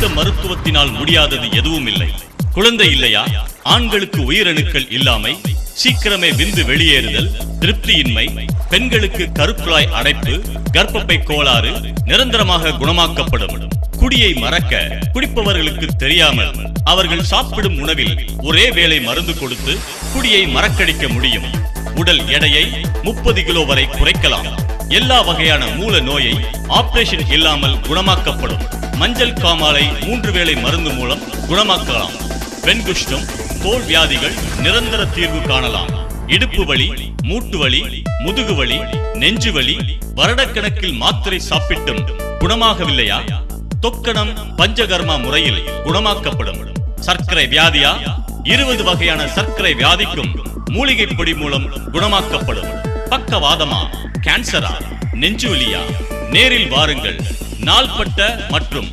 சித்த மருத்துவத்தினால் முடியாதது எதுவும் இல்லை. குழந்தை இல்லையா? ஆண்களுக்கு உயிரணுக்கள் இல்லாமை சீக்கிரமே விந்து வெளியேறுதல் திருப்தியின்மை பெண்களுக்கு கருக்குழாய் அடைப்பு கர்ப்பப்பை கோளாறு நிரந்தரமாக குணமாக்கப்படும். குடியை மறக்க குடிப்பவர்களுக்கு தெரியாமல் அவர்கள் சாப்பிடும் உணவில் ஒரே வேளை மருந்து கொடுத்து குடியை மறக்கடிக்க முடியும். உடல் எடையை முப்பது கிலோ வரை குறைக்கலாம். எல்லா வகையான மூல நோயை ஆபரேஷன் இல்லாமல் குணமாக்கப்படும். மஞ்சள் காமாலை மூன்று வேளை மருந்து மூலம் குணமாக்கலாம். பெண்குஷ்டம் தோல் வியாதிகள் நிரந்தர தீர்வு காணலாம். இடுப்பு வலி மூட்டு வலி முதுகு வலி நெஞ்சு வலி வருடக்கணக்கில் மாத்திரை சாப்பிட்டும். குணமாகவில்லையா? தொக்கணம் பஞ்சகர்மா முறையில் குணமாக்கப்படும். சர்க்கரை வியாதியா? இருபது வகையான சர்க்கரை வியாதிக்கும் மூலிகை பொடி மூலம் குணமாக்கப்படும். பக்கவாதமா? கேன்சரா? நெஞ்சுவலியா நேரில் வாருங்கள். நாள்பட்ட மற்றும்